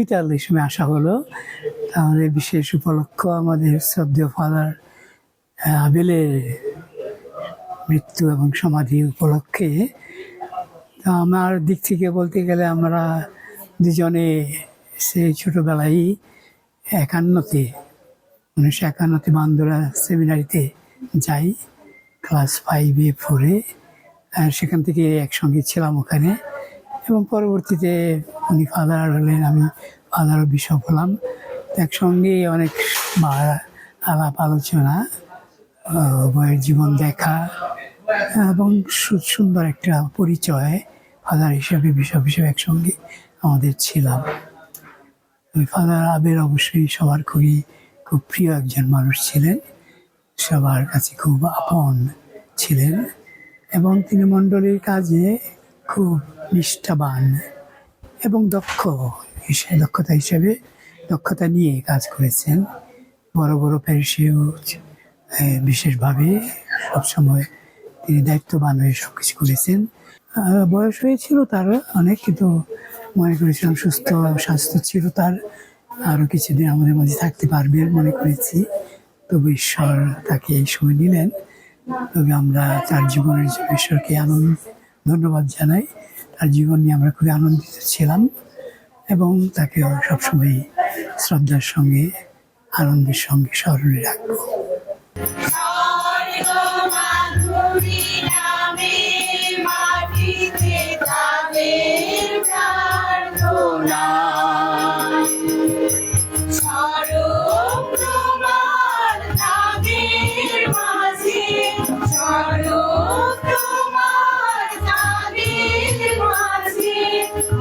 বিকালের সময় আসা হলো। তাহলে বিশেষ উপলক্ষ আমাদের শ্রদ্ধেয় ফাদার আবেলের মৃত্যু এবং সমাধি উপলক্ষে। আমার দিক থেকে বলতে গেলে আমরা দুজনে সেই ছোটোবেলায় একান্নতে, উনিশশো একান্নতে বান্দোরা সেমিনারিতে যাই, ক্লাস ফাইভে ফোরে আর সেখান থেকে একসঙ্গে ছিলাম ওখানে। এবং পরবর্তীতে উনি ফাদার হলেন, আমি ফাদার বিশপ হলাম। একসঙ্গে অনেক আলাপ আলোচনা উভয়ের জীবন দেখা, এবং সুন্দর একটা পরিচয় ফাদার হিসাবে বিশপ হিসেবে একসঙ্গে আমাদের ছিলাম। ফাদার আবের অবশ্যই সবার খুবই, খুব প্রিয় একজন মানুষ ছিলেন। সবার কাছে খুব আপন ছিলেন। এবং তিনি মণ্ডলীর কাজে খুব নিষ্ঠাবান এবং দক্ষ দক্ষতা হিসেবে দক্ষতা নিয়ে কাজ করেছেন। বড় বড় প্যারিসেও বিশেষভাবে সবসময় তিনি দায়িত্ববান হয়ে সব কিছু করেছেন বয়স হয়েছিল তার অনেক, কিন্তু মনে করেছিলাম সুস্থ, স্বাস্থ্য ছিল তার। আরও কিছুদিন আমাদের মাঝে থাকতে পারবে মনে করেছি। তবু ঈশ্বর তাকে এই সময় নিলেন তবে আমরা তার জীবনের ঈশ্বরকে আনন্দ, ধন্যবাদ জানাই। তার জীবন নিয়ে আমরা খুবই আনন্দিত ছিলাম এবং তাকে সবসময় শ্রদ্ধার সঙ্গে, আনন্দের সঙ্গে স্মরণে রাখব।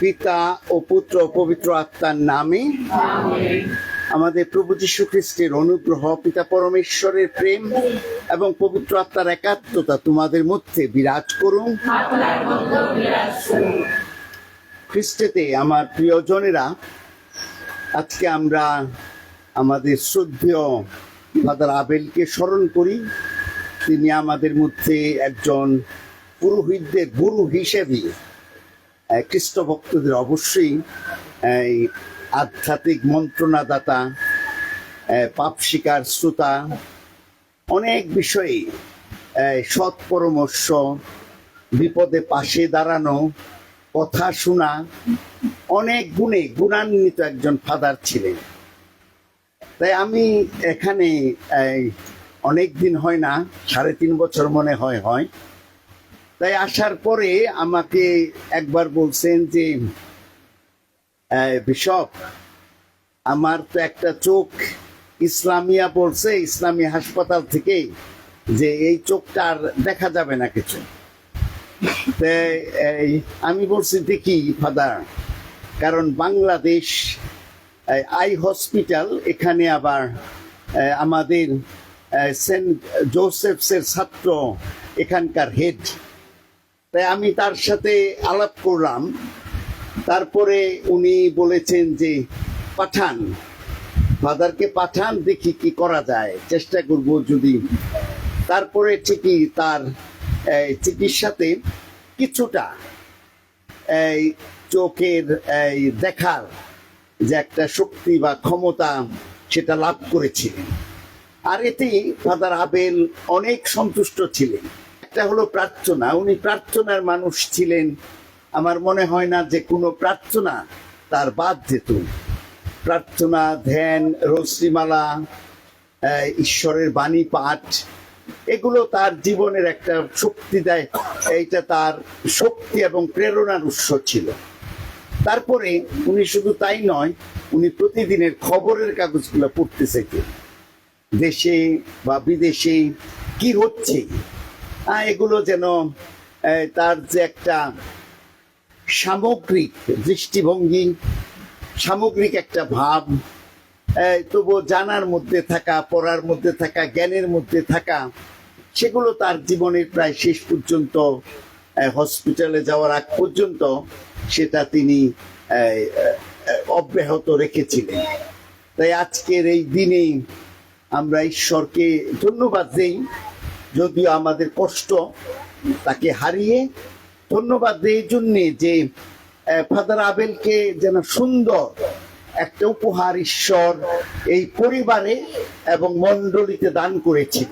পিতা ও পুত্র পবিত্র আত্মার নামে। আমাদের প্রভু যীশু খ্রিস্টের অনুগ্রহ, পিতা পরমেশ্বরের প্রেম এবং পবিত্র আত্মার একাত্মতা তোমাদের মধ্যে বিরাজ করুন। খ্রিস্টেতে আমার প্রিয়জনেরা, আজকে আমরা আমাদের শ্রদ্ধেয় ফাদার আবেলকে স্মরণ করি। তিনি আমাদের মধ্যে একজন পুরোহিতদের গুরু হিসেবে। খ্রিস্ট ভক্তদের অবশ্যই, এই আধ্যাত্মিক মন্ত্রণাদাতা পাপ শিকার শ্রোতা, অনেক বিষয়ে সৎ পরামর্শ, বিপদে পাশে দাঁড়ানো, কথা শোনা, অনেক গুণে গুণান্বিত একজন ফাদার ছিলেন। তাই আমি এখানে অনেক দিন হয় না, সাড়ে তিন বছর মনে হয় হয়। তাই আসার পরে আমাকে একবার বলছেন যে বিশপ, আমার তো একটা চোখ ইসলামিয়া বলছে, ইসলামী হাসপাতাল থেকে যে এই চোখটা আর দেখা যাবে না কিছু। আমি বলছি, দেখি ফাদার কারণ বাংলাদেশ আই হসপিটাল, এখানে আবার আমাদের সেন্ট জোসেফসের ছাত্র এখানকার হেড তাই আমি তার সাথে আলাপ করলাম। তারপরে উনি বলেছেন যে, পাঠান, ফাদারকে পাঠান, দেখি কি করা যায়। চেষ্টা করব যদি। তারপরে ঠিকই তার চিকিৎসাতে কিছুটা, এই, চোখের, এই, দেখার যে একটা শক্তি বা ক্ষমতা সেটা লাভ করেছিলেন। আর এতেই ফাদার আবেল অনেক সন্তুষ্ট ছিলেন। একটা হলো প্রার্থনা। উনি প্রার্থনার মানুষ ছিলেন। আমার মনে হয় না যে কোনো প্রার্থনা তার বাদ যেত। প্রার্থনা, ধ্যান, রশ্মিমালা ঈশ্বরের বাণী, পাঠ, এগুলো তার জীবনের একটা শক্তি দেয়। এইটা তার শক্তি এবং প্রেরণার উৎস ছিল। তারপরে উনি শুধু তাই নয়, উনি প্রতিদিনের খবরের কাগজগুলো পড়তে চাইতেন দেশে বা বিদেশে কি হচ্ছে? এগুলো যেন তার যে একটা সামগ্রিক দৃষ্টিভঙ্গি, সামগ্রিক একটা ভাব তবুও জানার মধ্যে থাকা, পড়ার মধ্যে থাকা, জ্ঞানের মধ্যে থাকা, সেগুলো তার জীবনের প্রায় শেষ পর্যন্ত হসপিটালে যাওয়ার আগ পর্যন্ত সেটা তিনি অব্যাহত রেখেছিলেন। তাই আজকের এই দিনে আমরা ঈশ্বরকে ধন্যবাদ দেই। যদিও আমাদের কষ্ট তাকে হারিয়ে ধন্যবাদ এই জন্যে যে ফাদার আবেলকে যেন সুন্দর একটা উপহার ঈশ্বর এই পরিবারে এবং মণ্ডলীতে দান করেছিল